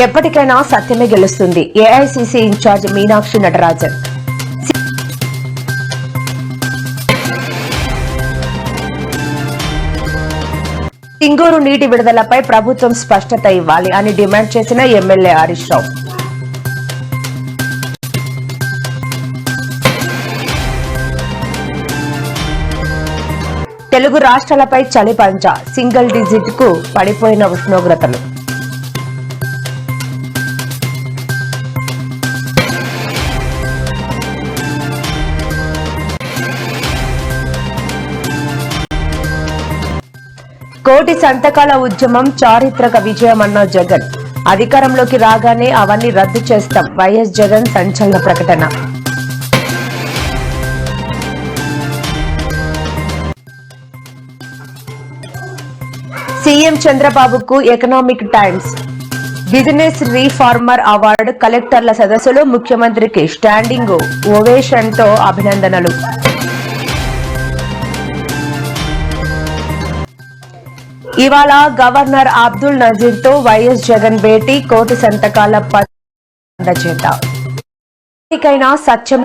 ఎప్పటికైనా సత్యమే గెలుస్తుంది. AICC incharge Meenakshi Natarajan. Singur నీటి విడుదలపై ప్రభుత్వం స్పష్టత ఇవ్వాలి అని డిమాండ్ చేసిన ఎమ్మెల్యే హరీష్ రావు. తెలుగు రాష్ట్రాలపై చలి పంచ సింగిల్ డిజిట్కు పడిపోయిన ఉష్ణోగ్రతలు. కోటి సంతకాల ఉద్యమం చారిత్రక విజయమన్న జగన్. అధికారంలోకి రాగానే అవన్నీ రద్దు చేస్తాం. వైఎస్ జగన్ సంచలన ప్రకటన. సీఎం చంద్రబాబుకు Economic Times. Business reformer award కలెక్టర్ల సదస్సులో ముఖ్యమంత్రికి స్టాండింగ్ ఓవేషన్తో అభినందనలు. ఇవాళ గవర్నర్ అబ్దుల్ నజీర్తో వైఎస్ జగన్ భేటీ కోటి సంతకాల ప- అందజేత సత్యం